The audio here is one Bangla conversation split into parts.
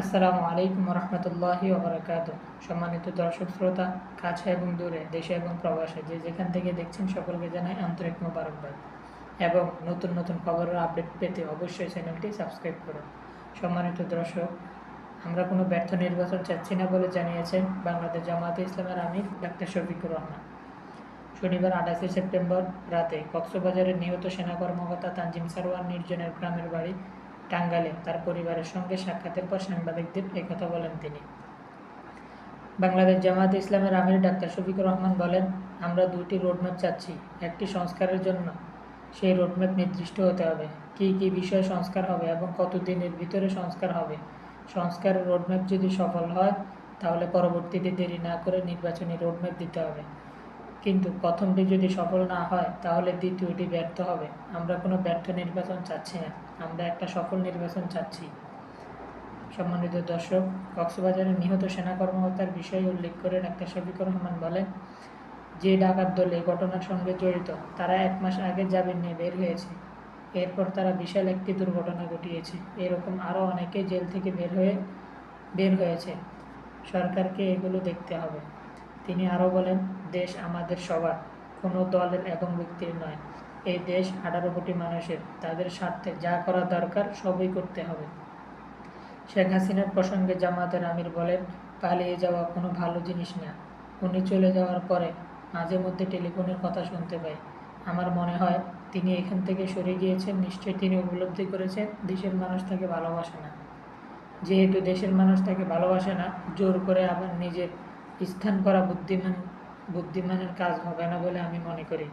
আসসালামু আলাইকুম রহমতুল্লাহি ওবরাকাত সম্মানিত দর্শক, শ্রোতা, কাছে এবং দূরে, দেশে এবং প্রবাসে যে যেখান থেকে দেখছেন সকলকে জানাই আন্তরিক মোবারকবাদ। এবং নতুন নতুন খবরের আপডেট পেতে অবশ্যই চ্যানেলটি সাবস্ক্রাইব করুন। সম্মানিত দর্শক, আমরা কোনো ব্যর্থ নির্বাচন চাচ্ছি না বলে জানিয়েছেন বাংলাদেশ জামায়াতে ইসলামের আমির ডাক্তার শফিকুর রহমান। শনিবার আঠাশে সেপ্টেম্বর রাতে কক্সবাজারের নিহত সেনা কর্মকর্তা তানজিম সারওয়ার নির্জনের গ্রামের বাড়ি টাঙ্গালে তার পরিবারের সঙ্গে সাক্ষাতের পর সাংবাদিকদের একথা বলেন তিনি। বাংলাদেশ জামায়াত ইসলামের আমির ডাক্তার শফিকুর রহমান বলেন, আমরা দুইটি রোডম্যাপ চাচ্ছি। একটি সংস্কারের জন্য। সেই রোডম্যাপ নির্দিষ্ট হতে হবে। কী কী বিষয়ে সংস্কার হবে এবং কতদিনের ভিতরে সংস্কার হবে? সংস্কারের রোডম্যাপ যদি সফল হয়, তাহলে পরবর্তীতে দেরি না করে নির্বাচনী রোডম্যাপ দিতে হবে। কিন্তু প্রথমটি যদি সফল না হয়, তাহলে দ্বিতীয়টি ব্যর্থ হবে। আমরা কোনো ব্যর্থ নির্বাচন চাচ্ছি না। আমরা একটা সফল নির্বাচন চাচ্ছি। সম্মানিত দর্শক, কক্সবাজারে নিহত সেনা কর্মকর্তার বিষয়ে উল্লেখ করে ডাক্তার শফিকুর রহমান বলেন, যে ডাকাত দল এই ঘটনার সঙ্গে জড়িত, তারা এক মাস আগে জামিন নিয়ে বের হয়েছে। এরপর তারা বিশাল একটি দুর্ঘটনা ঘটিয়েছে। এরকম আরও অনেকে জেল থেকে বের হয়ে, বের হয়েছে। সরকারকে এগুলো দেখতে হবে। তিনি আরও বলেন, দেশ আমাদের সবার, কোনো দলের এবং ব্যক্তির নয়। এই দেশ আঠারো কোটি মানুষের। তাদের স্বার্থে যা করা দরকার সবই করতে হবে। শেখ হাসিনার প্রসঙ্গে জামাতের আমির বলেন, পালিয়ে যাওয়া কোনো ভালো জিনিস না। উনি চলে যাওয়ার পরে মাঝে মধ্যে টেলিফোনের কথা শুনতে পাই। আমার মনে হয় তিনি এখান থেকে সরে গিয়েছেন, নিশ্চয়ই তিনি উপলব্ধি করেছেন, দেশের মানুষ তাকে ভালোবাসে না। যেহেতু দেশের মানুষ তাকে ভালোবাসে না, জোর করে আবার নিজের স্থান করা বুদ্ধিমান বুদ্ধিমানের কাজ হবে না বলে আমি মনে করি।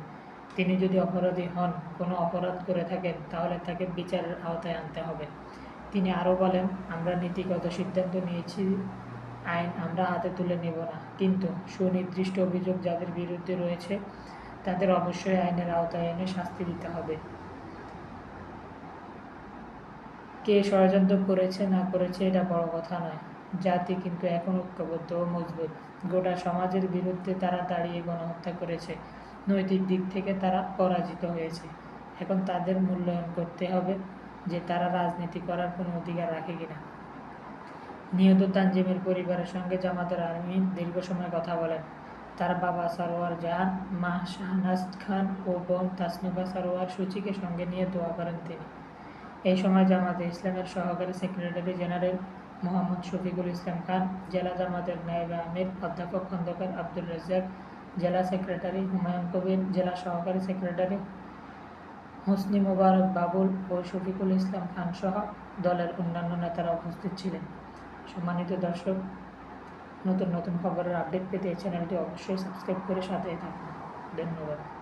তিনি যদি অপরাধী হন, কোনো অপরাধ করে থাকেন, তাহলে তাকে বিচারের আওতায় আনতে হবে। তিনি আরও বলেন, আমরা নীতিগত সিদ্ধান্ত নিয়েছি, আইন আমরা হাতে তুলে নেব না। কিন্তু সুনির্দিষ্ট অভিযোগ যাদের বিরুদ্ধে রয়েছে, তাদের অবশ্যই আইনের আওতায় এনে শাস্তি দিতে হবে। কে ষড়যন্ত্র করেছে, না করেছে, এটা বড় কথা নয়। জাতি কিন্তু এখন ঐক্যবদ্ধ ও মজবুত। গোটা সমাজের বিরুদ্ধে তারা দাঁড়িয়ে গণহত্যা করেছে। নৈতিক দিক থেকে তারা পরাজিত হয়েছে। এখন তাদের মূল্যায়ন করতে হবে যে তারা রাজনীতি করার কোনো অধিকার রাখে কিনা। নিহত তানজিমের পরিবারের সঙ্গে জামাতের আর্মি দীর্ঘ সময় কথা বলেন। তার বাবা সারোয়ার জাহান, মা শাহনাজ খান ও বোন তাসনিফা সারোয়ার সূচিকে সঙ্গে নিয়ে দোয়া করেন তিনি। এই সময় জামাতে ইসলামের সহকারী সেক্রেটারি জেনারেল মোহাম্মদ শফিকুল ইসলাম খান, জেলা জামাতের নায়েবে আমির, অধ্যাপক খন্দকার আব্দুল রাজ্জাক জেলা সেক্রেটারি হুমায়ুন কবির জেলা সহকারী সেক্রেটারি হোসনি মোবারক বাবুল ও শফিকুল ইসলাম খান সহ দলের অন্যান্য নেতারা উপস্থিত ছিলেন। সম্মানিত দর্শক, নতুন নতুন খবরের আপডেট পেতে চ্যানেলটি অবশ্যই সাবস্ক্রাইব করে সাথে থাকুন। ধন্যবাদ।